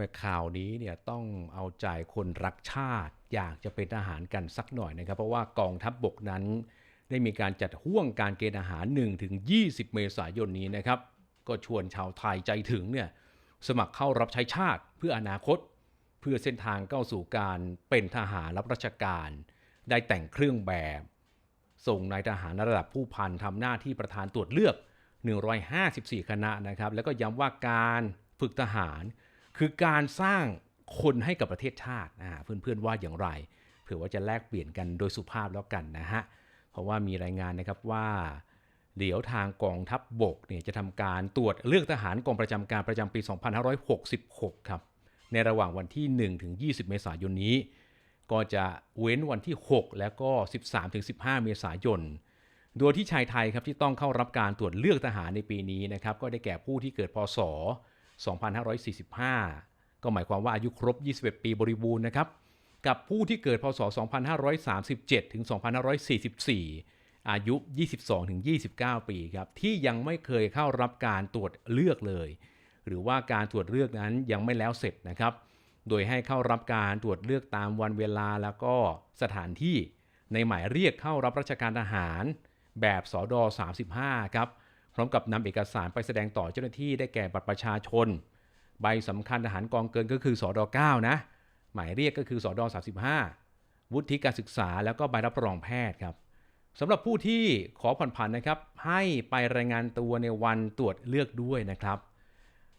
มื่อข่าวนี้เนี่ยต้องเอาใจคนรักชาติ อยากจะเป็นทหารกันสักหน่อยนะครับ เพราะว่ากองทัพบบกนั้น ได้มีการจัดห่วงการเกณฑ์อาหาร1ถึง20 เมษายนนี้นะครับ ก็ชวนชาวไทยใจถึงเนี่ยสมัครเข้ารับใช้ชาติเพื่ออนาคต เพื่อเส้นทางก้าสู่การเป็นทหารรับราชการ ได้แต่งเครื่องแบบ ส่งนายทหารระดับผู้พันทำหน้าที่ประธานตรวจเลือก 154 คณะนะครับ แล้วก็ย้ำว่าการฝึกทหาร คือการสร้างคนให้กับประเทศชาติอ่าเพื่อนๆว่าอย่างไร เผื่อว่าจะแลกเปลี่ยนกันโดยสุภาพแล้วกันนะฮะ เพราะว่ามีรายงานนะครับว่าเดี๋ยวทางกองทัพบบกเนี่ยจะทำการตรวจเลือกทหารกองประจำการประจำปี 2566 ครับ ในระหว่างวันที่ 1 ถึง 20 เมษายนนี้ ก็จะเว้นวันที่ 6 แล้วก็ 13 ถึง 15 เมษายน โดยที่ชายไทยครับที่ต้องเข้ารับการตรวจเลือกทหารในปีนี้นะครับก็ได้แก่ผู้ที่เกิดพศ 2545 ก็หมายความว่าอายุครบ 21 ปีบริบูรณ์นะครับ กับผู้ที่เกิดพศ 2537 ถึง 2544 อายุ 22 ถึง 29 ปีครับ ที่ยังไม่เคยเข้ารับการตรวจเลือกเลย หรือว่าการตรวจเลือกนั้นยังไม่แล้วเสร็จนะครับ โดยให้เข้ารับการตรวจเลือกตามวันเวลาแล้วก็สถานที่ในหมายเรียกเข้ารับราชการทหารแบบสอดอ35 ครับ พร้อมกับนำเอกสารไปแสดงต่อเจ้าหน้าที่ได้แก่บัตรประชาชน ใบสำคัญทหารกองเกินก็คือสอด9นะ หมายเรียกก็คือสอด35 วุฒิการศึกษาแล้วก็ใบรับรองแพทย์ครับสำหรับผู้ที่ขอผ่อนผันนะครับ ให้ไปรายงานตัวในวันตรวจเลือกด้วยนะครับ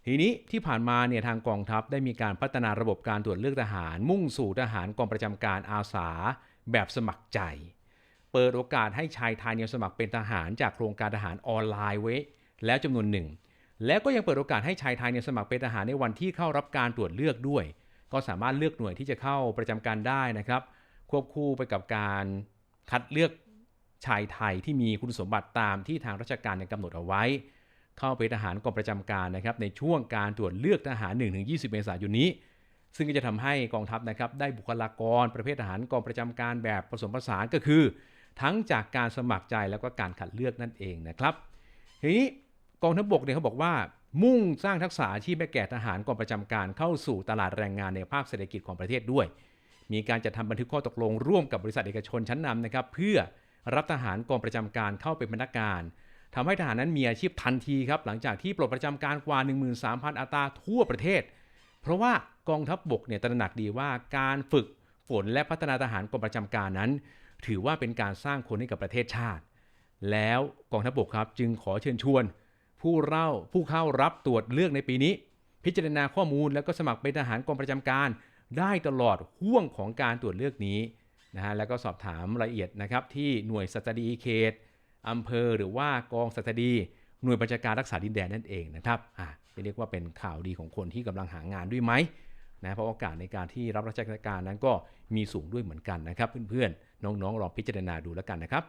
ทีนี้ที่ผ่านมาเนี่ยทางกองทัพได้มีการพัฒนาระบบการตรวจเลือกทหาร มุ่งสู่ทหารกองประจำการอาสา แบบสมัครใจ เปิดโอกาสให้ชายไทยเนี่ยสมัครเป็นทหารจากโครงการทหารออนไลน์ไว้ แล้วจำนวนหนึ่ง แล้วก็ยังเปิดโอกาสให้ชายไทยเนี่ยสมัครเป็นทหารในวันที่เข้ารับการตรวจเลือกด้วย ก็สามารถเลือกหน่วยที่จะเข้าประจำการได้นะครับ ควบคู่ไปกับการคัดเลือกชายไทยที่มีคุณสมบัติตามที่ทางราชการกำหนดเอาไว้ เข้าไปทหารกองประจำการนะครับในช่วงการตรวจเลือกทหาร 1-20 เมษายนนี้ ซึ่งก็จะทำให้กองทัพนะครับได้บุคลากรประเภททหารกองประจำการแบบผสมผสานก็คือ ทั้งจากการสมัครใจแล้วก็การคัดเลือกนั่นเองนะครับทีนี้กองทัพบกเนี่ยเขาบอกว่ามุ่งสร้างทักษะอาชีพให้แก่ทหารกองประจำการเข้าสู่ตลาดแรงงานในภาคเศรษฐกิจของประเทศด้วย มีการจัดทำบันทึกข้อตกลงร่วมกับบริษัทเอกชนชั้นนำนะครับ เพื่อรับทหารกองประจำการเข้าเป็นพนักงานทำให้ทหารนั้นมีอาชีพทันทีครับหลังจากที่ปลดประจำการกว่า 13,000 อัตราทั่วประเทศ เพราะว่ากองทัพบบกเนี่ยตระหนักดีว่าการฝึกฝนและพัฒนาทหารกองประจำการนั้น ถือว่าเป็นการสร้างคนให้กับประเทศชาติ แล้วกองทัพบกครับจึงขอเชิญชวน ผู้เล่าผู้เข้ารับตรวจเลือกในปีนี้ พิจารณาข้อมูลแล้วก็สมัครเป็นทหารกองประจำการ ได้ตลอดห่วงของการตรวจเลือกนี้นะฮะแล้วก็สอบถามรายละเอียดนะครับที่หน่วยสัตดีเขตอำเภอหรือว่ากองสัตดี หน่วยบัญชาการรักษาดินแดนนั่นเองนะครับอะเรียกว่าเป็นข่าวดีของคนที่กำลังหางานด้วยไหม นะเพราะโอกาสในการที่รับราชการนั้นก็มีสูงด้วยเหมือนกันนะครับ เพื่อนๆน้องๆลองพิจารณาดูแล้วกันนะครับ